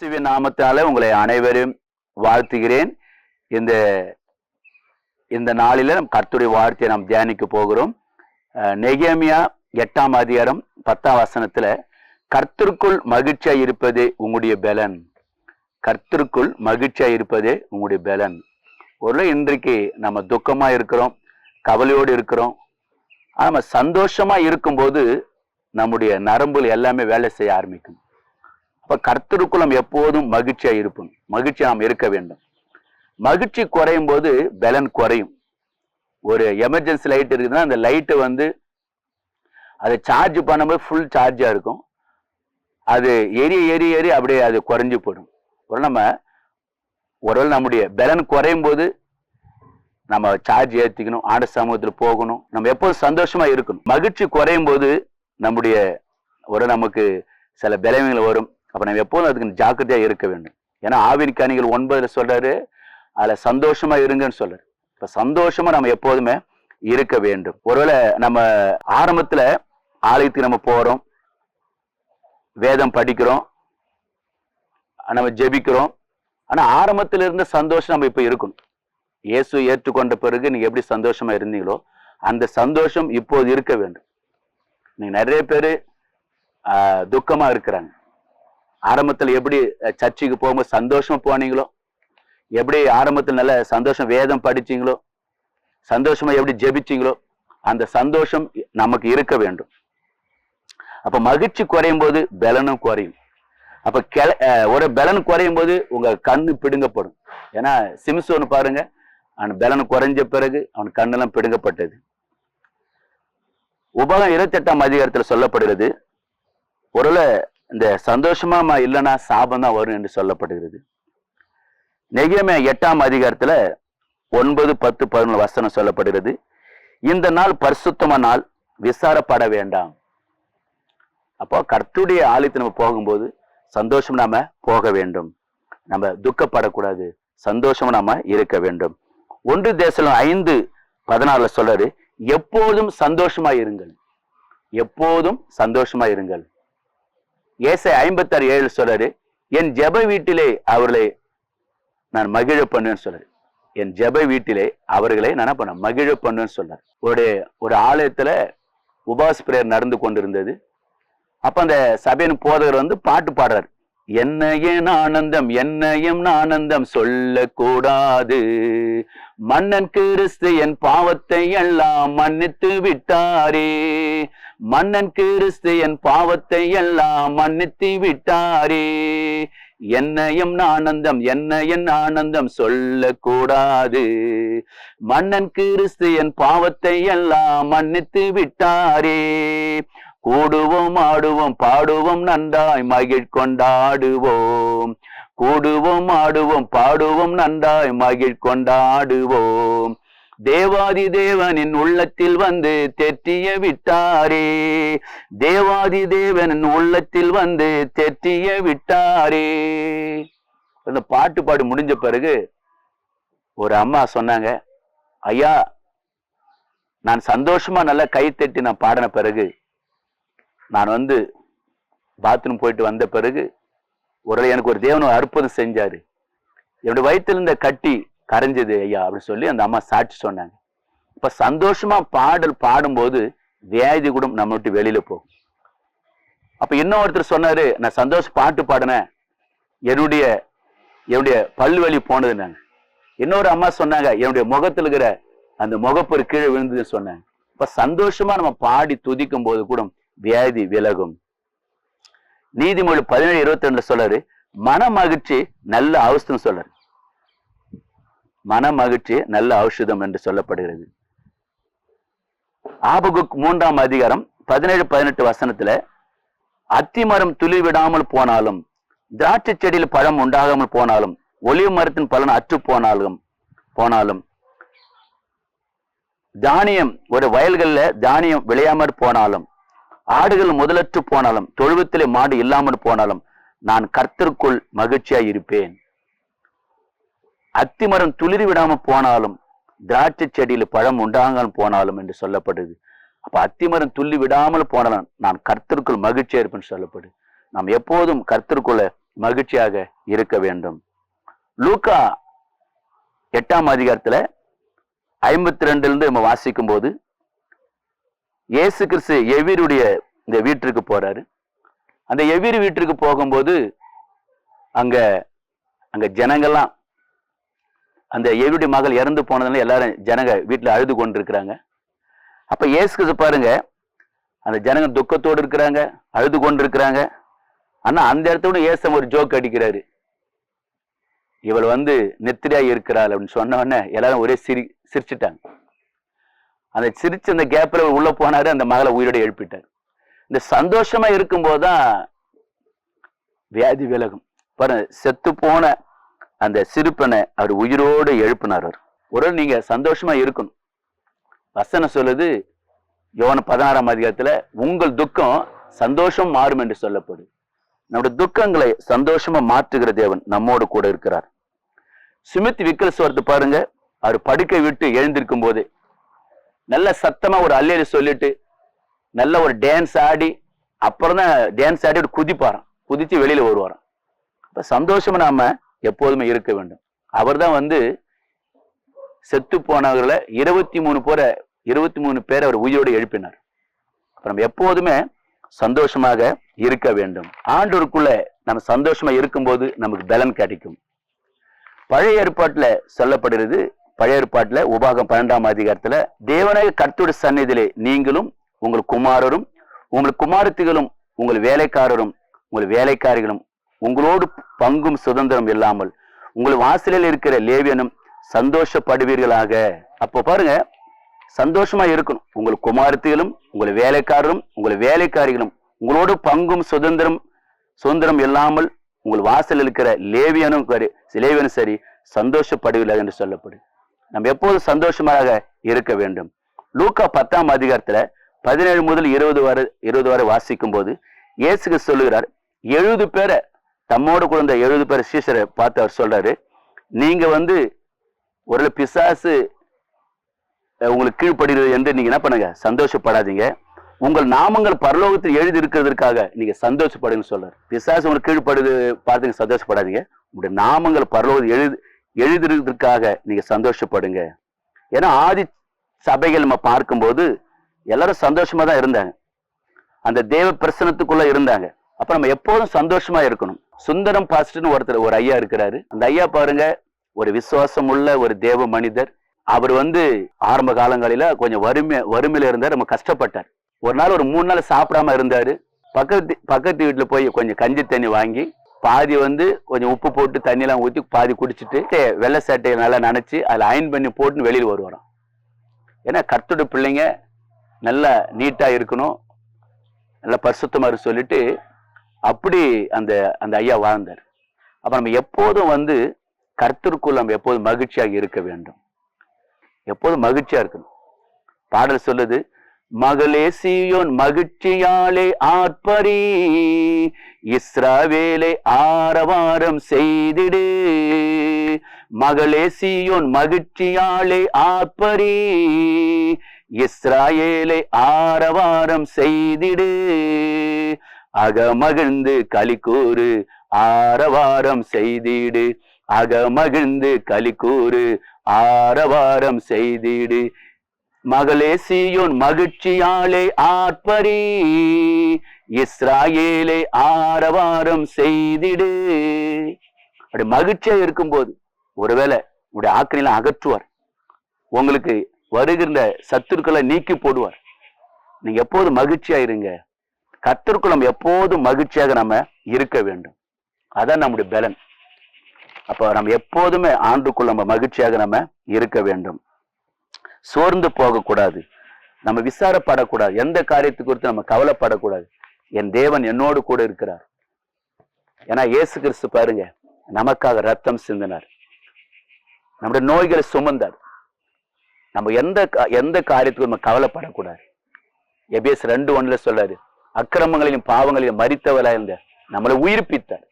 நாமத்தாலே உங்களை அனைவரும் வாழ்த்துகிறேன். இந்த இந்த நாளில நம் கர்த்துடைய வார்த்தையை நாம் தியானிக்க போகிறோம். நெகேமியா எட்டாம் அதிகாரம் பத்தாம் வசனத்துல கர்த்தருக்குள் மகிழ்ச்சியா இருப்பதே உங்களுடைய பலன். கர்த்தருக்குள் மகிழ்ச்சியா இருப்பதே உங்களுடைய பலன். ஒரு இன்றைக்கு நம்ம துக்கமா இருக்கிறோம் கவலையோடு இருக்கிறோம். ஆனா, நம்ம சந்தோஷமா இருக்கும்போது நம்முடைய நரம்புகள் எல்லாமே வேலை செய்ய ஆரம்பிக்கும். அப்ப கர்த்தருக்குள்ள நம்ம எப்போதும் மகிழ்ச்சியா இருப்போம். மகிழ்ச்சியா நாம் இருக்க வேண்டும். மகிழ்ச்சி குறையும் போது பலன் குறையும். ஒரு எமர்ஜென்சி லைட் இருக்குதுன்னா அந்த லைட்டு வந்து அதை சார்ஜ் பண்ணும்போது ஃபுல் சார்ஜா இருக்கும். அது எரி எரி எரி அப்படியே அது குறைஞ்சு போயிடும். ஒரு நம்ம ஒருவேளை நம்முடைய பலன் குறையும் போது நம்ம சார்ஜ் ஏற்றிக்கணும் ஆண்ட சமூகத்தில் போகணும். நம்ம எப்போதும் சந்தோஷமா இருக்கணும். மகிழ்ச்சி குறையும் போது நம்முடைய ஒரு நமக்கு சில பலவீனங்கள் வரும். அப்போ நம்ம எப்போதும் அதுக்கு ஜாக்கிரதையாக இருக்க வேண்டும். ஏன்னா ஆவின் கனிகள் ஒன்பதில் சொல்கிறாரு அதில் சந்தோஷமாக இருங்கன்னு சொல்கிறார் இப்போ சந்தோஷமாக நம்ம எப்போதுமே இருக்க வேண்டும். ஒருவேளை நம்ம ஆரம்பத்தில் ஆலயத்துக்கு நம்ம போகிறோம் வேதம் படிக்கிறோம் நம்ம ஜெபிக்கிறோம் ஆனால் ஆரம்பத்தில் இருந்த சந்தோஷம் நம்ம இப்போ இருக்கணும். இயேசு ஏற்றுக்கொண்ட பிறகு நீங்கள் எப்படி சந்தோஷமாக இருந்தீங்களோ அந்த சந்தோஷம் இப்போது இருக்க வேண்டும். நீங்கள் நிறைய பேர் துக்கமாக இருக்கிறாங்க. ஆரம்பத்தில் எப்படி சர்ச்சுக்கு போகும்போது சந்தோஷமா போனீங்களோ? எப்படி ஆரம்பத்தில் நல்ல சந்தோஷம் வேதம் படிச்சீங்களோ? சந்தோஷமா எப்படி ஜெபிச்சீங்களோ? அந்த சந்தோஷம் நமக்கு இருக்க வேண்டும். அப்ப மகிழ்ச்சி குறையும் போது பலனும் குறையும். அப்ப கிள ஒரு பலன் குறையும் போது உங்க கண்ணு பிடுங்கப்படும். ஏன்னா சிம்சோன்னு பாருங்க அவன் பலன் குறைஞ்ச பிறகு அவன் கண்ணெல்லாம் பிடுங்கப்பட்டது. உபகம் இருபத்தெட்டாம் அதிகாரத்தில் சொல்லப்படுகிறது ஒருவேளை இந்த சந்தோஷமா நம்ம இல்லைன்னா சாபம் தான் வரும் என்று சொல்லப்படுகிறது. நெகிமே எட்டாம் அதிகாரத்துல ஒன்பது பத்து பதினொன்று வசனம் சொல்லப்படுகிறது. இந்த நாள் பரிசுத்தம நாள் விசாரப்பட வேண்டாம். அப்போ கர்த்துடைய ஆலயத்தை நம்ம போகும்போது சந்தோஷம் நாம போக வேண்டும். நம்ம துக்கப்படக்கூடாது. சந்தோஷம் நாம இருக்க வேண்டும். ஒன்று தேசம் ஐந்து பதினாறுல சொல்றாரு எப்போதும் சந்தோஷமா இருங்கள். எப்போதும் சந்தோஷமா இருங்கள். ஏசை ஐம்பத்தாறு ஏழு சொல்றாரு என் ஜெப வீட்டிலே அவர்களை நான் மகிழ பண்ணுவேன்னு சொல்றாரு. என் ஜெப வீட்டிலே அவர்களை நான் என்ன பண்ண மகிழ பண்ணுவேன்னு சொல்றாரு. ஒரு ஒரு ஆலயத்துல உபாஸ் பிரேயர் நடந்து கொண்டிருந்தது. அப்ப அந்த சபையின் போதகர் வந்து பாட்டு பாடுறாரு. என்ன என் ஆனந்தம் என்ன என் ஆனந்தம் சொல்லக்கூடாது. மன்னன் கிறிஸ்து என் பாவத்தை எல்லாம் மன்னித்து விட்டாரே. மன்னன் கிறிஸ்து என் பாவத்தை எல்லாம் மன்னித்து விட்டாரே. என்ன ஆனந்தம் என்ன என் ஆனந்தம் சொல்லக்கூடாது. மன்னன் கிறிஸ்து என் பாவத்தை எல்லாம் மன்னித்து விட்டாரே. கூடுவோம் ஆடுவோம் பாடுவோம் நன்றாய் மகிழ் கொண்டாடுவோம். கூடுவோம் ஆடுவோம் பாடுவோம் நன்றாய் மகிழ் கொண்டாடுவோம். தேவாதி தேவனின் உள்ளத்தில் வந்து தெற்றிய விட்டாரே. தேவாதி தேவனின் உள்ளத்தில் வந்து தெற்றிய விட்டாரே. அந்த பாட்டு பாடு முடிஞ்ச பிறகு ஒரு அம்மா சொன்னாங்க ஐயா நான் சந்தோஷமா நல்லா கை தட்டி நான் பாடின பிறகு நான் வந்து பாத்ரூம் போயிட்டு வந்த பிறகு ஒரு எனக்கு ஒரு தேவன் அற்புதம் செஞ்சாரு. என்னுடைய வயித்துல இருந்த கட்டி கரைஞ்சது ஐயா அப்படின்னு சொல்லி அந்த அம்மா சாட்சி சொன்னாங்க. இப்ப சந்தோஷமா பாடல் பாடும்போது வியாதி கூட நம்ம விட்டு வெளியில போகும். அப்ப இன்னொருத்தர் சொன்னாரு நான் சந்தோஷ பாட்டு பாடினேன். என்னுடைய என்னுடைய பல்வலி போனதுன்னாங்க. இன்னொரு அம்மா சொன்னாங்க என்னுடைய முகத்துல இருக்கிற அந்த முகப்பொரு கீழே விழுந்ததுன்னு சொன்னாங்க. இப்ப சந்தோஷமா நம்ம பாடி துதிக்கும் போது கூட வியாதி விலகும். நீதிமொழி பதினேழு இருபத்தி ரெண்டுல சொல்றாரு மன மகிழ்ச்சி நல்ல அவசியம் சொல்றாரு மன மகிழ்ச்சி நல்ல ஔஷதம் என்று சொல்லப்படுகிறது. ஆபகுக் மூன்றாம் அதிகாரம் பதினேழு பதினெட்டு வசனத்துல அத்திமரம் துளி விடாமல் போனாலும் திராட்சை செடியில் பழம் உண்டாகாமல் போனாலும் ஒளிவு மரத்தின் பலன் அற்று போனாலும் போனாலும். தானியம் ஒரு வயல்கள்ல தானியம் விளையாமற் போனாலும் ஆடுகள் முதலற்று போனாலும் தொழுவத்திலே மாடு இல்லாமல் போனாலும் நான் கர்த்தருக்குள் மகிழ்ச்சியாய் இருப்பேன். அத்திமரம் துளிரி விடாம போனாலும் திராட்சை செடியில் பழம் உண்டாகாமல் போனாலும் என்று சொல்லப்படுது. அப்ப அத்திமரம் துள்ளி விடாமல் போனாலும் நான் கர்த்தருக்குள் மகிழ்ச்சியா இருப்பேன்னு சொல்லப்படுது. நாம் எப்போதும் கர்த்தருக்குள்ள மகிழ்ச்சியாக இருக்க வேண்டும். லூக்கா எட்டாம் அதிகாரத்துல ஐம்பத்தி ரெண்டுல இருந்து நம்ம வாசிக்கும் போது இயேசு கிறிஸ்து எவீருடைய இந்த வீட்டிற்கு போறாரு? அந்த எவீர் வீட்டிற்கு போகும்போது அங்க அங்க ஜனங்கள்லாம் அந்த எவிருடைய மகள் இறந்து போனதுனால எல்லாரும் ஜனங்க வீட்டில் அழுது கொண்டிருக்கிறாங்க. அப்ப இயேசு கிறிஸ்து பாருங்க அந்த ஜனங்க துக்கத்தோடு இருக்கிறாங்க அழுது கொண்டிருக்கிறாங்க. ஆனா அந்த இடத்தோட இயேசு ஒரு ஜோக் அடிக்கிறாரு. இவள் வந்து நெத்திரியா இருக்கிறாள் அப்படின்னு சொன்ன உடனே எல்லாரும் ஒரே சிரி சிரிச்சிட்டாங்க. அந்த சிரிச்சு அந்த கேப்ல உள்ள போனாரு அந்த மகளை உயிரோட எழுப்பிட்டார். இந்த சந்தோஷமா இருக்கும்போது தான் வியாதி விலகும். பாருங்க செத்து போன அந்த சிறுப்பனை அவர் உயிரோடு எழுப்பினார் அவர். ஒரு நீங்க சந்தோஷமா இருக்கணும். வசனம் சொல்லுது யோன பதினாறாம் அதிகாரத்துல உங்கள் துக்கம் சந்தோஷம் மாறும் என்று சொல்லப்படுது. நம்முடைய துக்கங்களை சந்தோஷமா மாற்றுகிற தேவன் நம்மோடு கூட இருக்கிறார். சுமித் விக்கல்ஸ்வரத்து பாருங்க அவர் படுக்கை விட்டு எழுந்திருக்கும் போது நல்ல சத்தமா ஒரு அல்லேரி சொல்லிட்டு நல்ல ஒரு டான்ஸ் ஆடி அப்புறம் தான் டான்ஸ் ஆடி ஒரு குதிப்பாராம். குதித்து வெளியில் வருவாராம். இப்போ சந்தோஷமா நாம எப்போதுமே இருக்க வேண்டும். அவர் தான் வந்து செத்து போனவர்களை இருபத்தி மூணு பேரை இருபத்தி மூணு பேரை அவர் உயிரோடு எழுப்பினார். நம்ம எப்போதுமே சந்தோஷமாக இருக்க வேண்டும். ஆண்டோருக்குள்ள நம்ம சந்தோஷமா இருக்கும்போது நமக்கு பலன் கிடைக்கும். பழைய ஏற்பாட்டில் சொல்லப்படுகிறது பழைய ஏற்பாட்டில் உபாகம் பன்னெண்டாம் அதிகாரத்தில் தேவனாய கர்த்தருடைய சந்நிதியிலே நீங்களும் உங்கள் குமாரரும் உங்கள் குமாரத்திகளும் உங்கள் வேலைக்காரரும் உங்கள் வேலைக்காரிகளும் உங்களோடு பங்கும் சுதந்திரம் இல்லாமல் உங்கள் வாசலில் இருக்கிற லேவியனும் சந்தோஷப்படுவீர்களாக. அப்போ பாருங்க சந்தோஷமா இருக்கணும். உங்கள் குமாரத்திகளும் உங்கள் வேலைக்காரரும் உங்கள் வேலைக்காரிகளும் உங்களோடு பங்கும் சுதந்திரம் சுதந்திரம் இல்லாமல் உங்கள் வாசல் இருக்கிற லேவியனும் சரி லேவியனும் சரி சந்தோஷப்படுவீர்கள் என்று சொல்லப்படும். நம்ம எப்போதும் சந்தோஷமாக இருக்க வேண்டும்? லூக்கா பத்தாம் அதிகாரத்துல பதினேழு முதல் இருபது வரை இருபது வரை வாசிக்கும் போது இயேசுக்கு சொல்லுகிறார் எழுபது பேரை தம்மோடு கூட எழுபது பேர் சீசரை பார்த்து அவர் சொல்றாரு நீங்க வந்து ஒரு பிசாசு உங்களுக்கு கீழ்ப்படுகிறது என்று நீங்க என்ன பண்ணுங்க? சந்தோஷப்படாதீங்க. உங்கள் நாமங்கள் பரலோகத்தில் எழுதி இருக்கிறதுக்காக நீங்க சந்தோஷப்படுங்கன்னு சொல்றாரு. பிசாசு உங்களுக்கு கீழ்ப்படுது பார்த்துங்க சந்தோஷப்படாதீங்க. உங்களுடைய நாமங்கள் பரலோகத்தில் எழுதி எழுதுறதுக்காக நீங்க சந்தோஷப்படுங்க. ஏன்னா ஆதி சபைகள் நம்ம பார்க்கும்போது எல்லாரும் சந்தோஷமா தான் இருந்தாங்க. அந்த தேவ பிரசனத்துக்குள்ள இருந்தாங்க. அப்ப நம்ம எப்போதும் சந்தோஷமா இருக்கணும். சுந்தரம் பாஸ்டர்னு ஒருத்தர் ஒரு ஐயா இருக்கிறாரு. அந்த ஐயா பாருங்க ஒரு விசுவாசம் உள்ள ஒரு தேவ மனிதர். அவர் வந்து ஆரம்ப காலங்களில கொஞ்சம் வறுமை வறுமையில இருந்தார் நம்ம கஷ்டப்பட்டார். ஒரு நாள் ஒரு மூணு நாள் சாப்பிடாம இருந்தாரு. பக்கத்து பக்கத்து வீட்டுல போய் கொஞ்சம் கஞ்சி தண்ணி வாங்கி பாதி வந்து கொஞ்சம் உப்பு போட்டு தண்ணியெல்லாம் ஊற்றி பாதி குடிச்சிட்டு வெள்ளை சட்டையை நல்லா நனைச்சு அதில் அயன் பண்ணி போட்டுன்னு வெளியில் வருவாராம். ஏன்னா கர்த்தோட பிள்ளைங்க நல்லா நீட்டா இருக்கணும். நல்லா பரிசுத்தமாக சொல்லிட்டு அப்படி அந்த அந்த ஐயா வாழ்ந்தார். அப்போ நம்ம எப்போதும் வந்து கர்த்தருக்குள் நம்ம எப்போதும் மகிழ்ச்சியாக இருக்க வேண்டும். எப்போதும் மகிழ்ச்சியாக இருக்கணும். பாடல் சொல்லுது மகளே சியோன் மகிழ்ச்சியாலே ஆர்ப்பரி. இஸ்ராவேலை ஆரவாரம் செய்திடு. மகளே சியோன் மகிழ்ச்சியாலே ஆர்ப்பரி. இஸ்ராயேலை ஆரவாரம் செய்திடு. அகமகிழ்ந்து களிக்கூறு ஆரவாரம் செய்திடு. அகமகிழ்ந்து களிக்கூறு ஆரவாரம் செய்திடு. மகளே சீயோன் மகிழ்ச்சியாலே ஆர்ப்பரி. இஸ்ராயேலே ஆரவாரம் செய்திடு. அப்படி மகிழ்ச்சியா இருக்கும்போது ஒருவேளை உங்களுடைய ஆக்கினில அகற்றுவார். உங்களுக்கு வருகின்ற சத்துருக்களை நீக்கி போடுவார். நீங்க எப்போதும் மகிழ்ச்சியா இருங்க? கத்திற்குள் எப்போதும் மகிழ்ச்சியாக நம்ம இருக்க வேண்டும். அதான் நம்முடைய பலன். அப்போ நம்ம எப்போதுமே ஆண்டுக்குள் நம்ம மகிழ்ச்சியாக நம்ம இருக்க வேண்டும். சோர்ந்து போகக்கூடாது. நம்ம விசாரப்படக்கூடாது. எந்த காரியத்தை குறித்து நம்ம கவலைப்படக்கூடாது. என் தேவன் என்னோடு கூட இருக்கிறார். ஏன்னா இயேசு கிறிஸ்து பாருங்க நமக்காக ரத்தம் சிந்தினார். நம்முடைய நோய்களை சுமந்தார். நம்ம எந்த கா- எந்த காரியத்துக்கும் நம்ம கவலைப்படக்கூடாது. எபிஎஸ் ரெண்டு ஒண்ணுல சொல்றாரு அக்கிரமங்களையும் பாவங்களையும் மறித்தவராக இருந்த நம்மளை உயிர்ப்பித்தார்.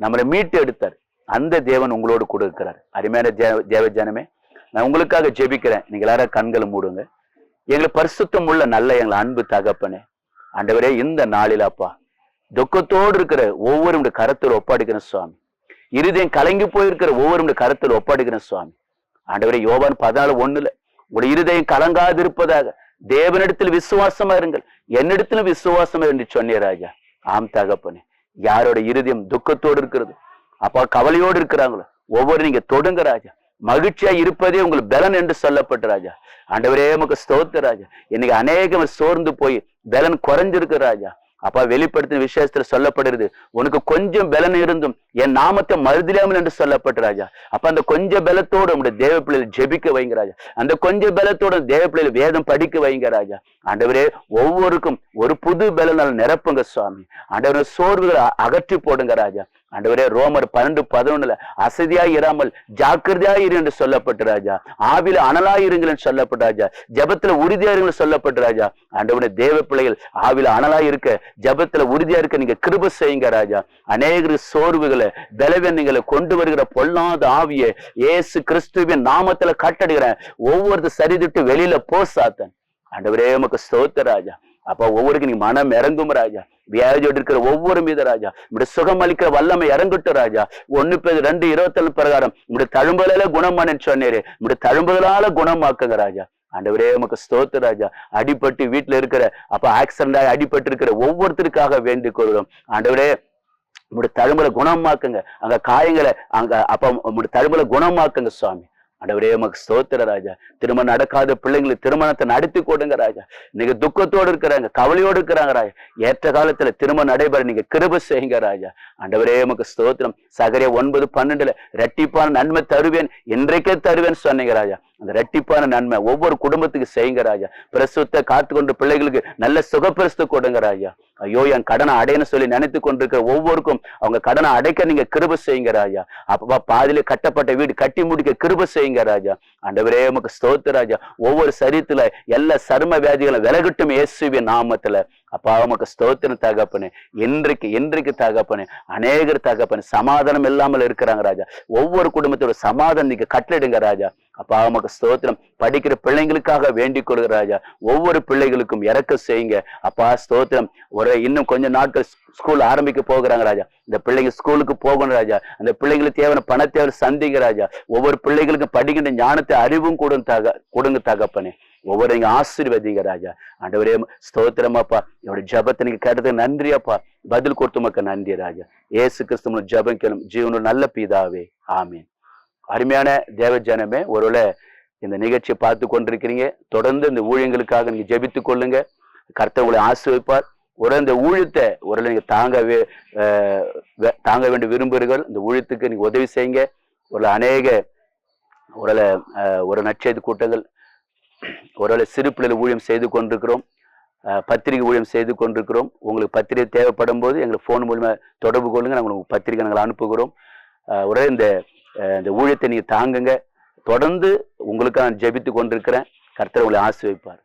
நம்மளை மீட்டு எடுத்தார் அந்த தேவன் உங்களோடு கூட இருக்கிறார். அருமையான தேவ ஜனமே நான் உங்களுக்காக ஜெபிக்கிறேன். நீங்க எல்லாரும் கண்களை மூடுங்க. எங்களை பரிசுத்தம் உள்ள நல்ல எங்களை அன்பு தகப்பனே. ஆண்டவரே இந்த நாளில் அப்பா துக்கத்தோடு இருக்கிற ஒவ்வொரு கரத்தில் ஒப்பாடுக்கிறேன் சுவாமி. இருதயம் கலங்கி போயிருக்கிற ஒவ்வொரு கரத்தில் ஒப்பாடுகிறேன் சுவாமி. ஆண்டவரே யோவான் பதினாலு ஒண்ணுல உங்களுடைய இருதயம் கலங்காதிருப்பதாக தேவனிடத்தில் விசுவாசமா இருங்கள். என்னிடத்திலும் விசுவாசமா என்று சொன்னே ராஜா. ஆம் தகப்பனே யாரோட இருதயம் துக்கத்தோடு இருக்கிறது? அப்பா கவலையோடு இருக்கிறாங்களோ? ஒவ்வொரு நீங்க தொடுங்க ராஜா. மகிழ்ச்சியா இருப்பதே உங்களுக்கு பலன் என்று சொல்லப்பட்ட ராஜா. ஆண்டவரே உமக்கு ஸ்தோத்திர ராஜா. இன்னைக்கு அநேகம் சோர்ந்து போய் பலன் குறைஞ்சிருக்கு ராஜா. அப்பா வெளிப்படுத்தின விஷயத்துல சொல்லப்படுகிறது உனக்கு கொஞ்சம் பலன் இருந்தும் என் நாமத்தை மறுதிலாமல் என்று சொல்லப்பட்ட ராஜா. அப்ப அந்த கொஞ்ச பலத்தோடு உங்களுடைய தேவ பிள்ளைகள் ஜெபிக்க வைங்க ராஜா. அந்த கொஞ்ச பலத்தோடு தேவ பிள்ளைகள் வேதம் படிக்க வைங்க ராஜா. ஆண்டவரே ஒவ்வொருக்கும் ஒரு புது பலனால் நிரப்புங்க சுவாமி. ஆண்டவரே சோர்வுகளை அகற்றி போடுங்க ராஜா. ஆண்டவரே ரோமர் பன்னெண்டு பதினொன்னுல அசதியா இராமல் ஜாக்கிரதையா இரு என்று சொல்லப்பட்ட ராஜா. ஆவில அனலா இருங்கள் என்று சொல்லப்பட்ட ராஜா. ஜபத்துல உறுதியா இருங்கள் சொல்லப்பட்ட ராஜா. ஆண்டவரே தேவ பிள்ளைகள் ஆவில அனலா இருக்க ஜபத்துல உறுதியா இருக்க நீங்க கிருப செய்யுங்க ராஜா. அநேகர் சோர்வுகள் பலவீனங்களை கொண்டு வருகிற பொல்லாத ஆவியை ஏசு கிறிஸ்துவின் நாமத்துல கட்டடுகிறேன். ஒவ்வொரு சரிதிட்டு வெளியில போ சாத்தன். ஆண்டவரே உமக்கு ஸ்தோத்த ராஜா. அப்ப ஒவ்வொருக்கு நீ மனம் இறங்கும் ராஜா. வியாதியோடு இருக்கிற ஒவ்வொரு மீது ராஜா. இப்படி சுகம் அளிக்கிற வல்லமை இறங்கட்டும் ராஜா. ஒண்ணு பேர் ரெண்டு இருபத்தேழு பிரகாரம் இப்படி தழும்புகளால குணமானு சொன்னீரு. இப்படி தழும்புகளால குணமாக்குங்க ராஜா. ஆண்டவரே உமக்கு ஸ்தோத்திர ராஜா. அடிபட்டு வீட்டுல இருக்கிற அப்ப ஆக்சிடென்ட் ஆகி அடிபட்டு இருக்கிற ஒவ்வொருத்தருக்காக வேண்டிக் கொள்கிறோம். ஆண்டவரே உங்களுடைய தழும்பலை குணமாக்குங்க. அங்க காயங்களை அங்க அப்ப உங்களுடைய தழும்பலை குணமாக்குங்க சுவாமி. அடவரே உமக்கு ஸ்தோத்திர ராஜா. திருமணம் நடக்காத பிள்ளைங்களுக்கு திருமணத்தை நடத்தி கொடுங்க ராஜா. நீங்க துக்கத்தோடு இருக்கிறாங்க கவலையோடு இருக்கிறாங்க ராஜா. ஏற்ற காலத்துல திருமணம் நடைபெற நீங்க கிருப செய்யுங்க ராஜா. அண்டவரே உமக்கு ஸ்தோத்திரம். சகரிய ஒன்பது பன்னெண்டுல ரெட்டிப்பான நன்மை தருவேன் இன்றைக்கே தருவேன் சொன்னீங்க ராஜா. அந்த ரெட்டிப்பான நன்மை ஒவ்வொரு குடும்பத்துக்கு செய்யுங்க ராஜா. பிரசுத்த காத்து கொண்டு பிள்ளைகளுக்கு நல்ல சுகப்பிரசு கொடுங்க ராஜா. ஐயோ என் கடனை அடையன்னு சொல்லி நினைத்து கொண்டிருக்கிற ஒவ்வொருக்கும் அவங்க கடனை அடைக்க நீங்க கிருப செய்யுங்க ராஜா. அப்பா பாதியில கட்டப்பட்ட வீடு கட்டி முடிக்க கிருப செய்யுங்க ராஜா. ஆண்டவரே உமக்கு ஸ்தோத்திர ராஜா. ஒவ்வொரு சரீரத்துல எல்லா சரும வியாதிகளும் விலகட்டும் இயேசுவின் நாமத்துல. அப்பா உமக்கு ஸ்தோத்திரம் தகப்பனு இன்றைக்கு இன்றைக்கு தகப்பனு அநேகர் தகப்பனு சமாதானம் இல்லாமல் இருக்கிறாங்க ராஜா. ஒவ்வொரு குடும்பத்தோட சமாதானம் நீங்க கட்டளிடுங்க ராஜா. அப்பா உமக்கு ஸ்தோத்திரம் படிக்கிற பிள்ளைங்களுக்காக வேண்டிக் கொள்கிற ராஜா. ஒவ்வொரு பிள்ளைகளுக்கும் இறக்க செய்யுங்க. அப்பா ஸ்தோத்திரம். ஒரு இன்னும் கொஞ்ச நாட்கள் ஸ்கூல் ஆரம்பிக்க போகிறாங்க ராஜா. இந்த பிள்ளைங்க ஸ்கூலுக்கு போகணும் ராஜா. அந்த பிள்ளைங்களுக்கு தேவையான பணத்தேவை சந்திங்க ராஜா. ஒவ்வொரு பிள்ளைகளுக்கும் படிக்கின்ற ஞானத்தை அறிவும் கொடுங்க தக கொடுங்க தகப்பனே. ஒவ்வொரு நீங்க ஆசீர்வதிங்க ராஜா ஆண்டவரே ஸ்தோத்திரமாப்பா என்னோட ஜபத்தை நீங்க கேட்டதுக்கு நன்றியாப்பா பதில் கொடுத்து மக்கள் நன்றி ராஜா. ஏசு கிறிஸ்துவ ஜபம் கேளும். ஜீவனு நல்ல பீதாவே. ஆமீன். அருமையான தேவ ஜனமே ஒருவேளை இந்த நிகழ்ச்சியை பார்த்து கொண்டிருக்கிறீங்க. தொடர்ந்து இந்த ஊழியங்களுக்காக நீங்க ஜெபித்துக் கொள்ளுங்க. கர்த்தவங்களை உங்களை ஒரு இந்த ஊழியத்தை ஒரு நீங்க தாங்க வே- தாங்க வேண்டிய விரும்புகிறீர்கள். இந்த ஊழியத்துக்கு நீங்க உதவி செய்யுங்க. ஒரு அநேக ஒரு ஒரு நற்செய்தி கூட்டங்கள் ஒருவேளை சிறு பிள்ளைகள் ஊழியம் செய்து கொண்டிருக்கிறோம் பத்திரிகை ஊழியம் செய்து கொண்டிருக்கிறோம். உங்களுக்கு பத்திரிகை தேவைப்படும் போது எங்களுக்கு ஃபோன் மூலமாக தொடர்பு கொள்ளுங்க. நாங்கள் உங்களுக்கு பத்திரிகை நாங்கள் அனுப்புகிறோம். ஒரே இந்த இந்த ஊழியத்தை நீங்கள் தாங்குங்க. தொடர்ந்து உங்களுக்கு நான் ஜெபித்து கொண்டிருக்கிறேன். கர்த்தர் உங்களை ஆசீர்வதிப்பார்.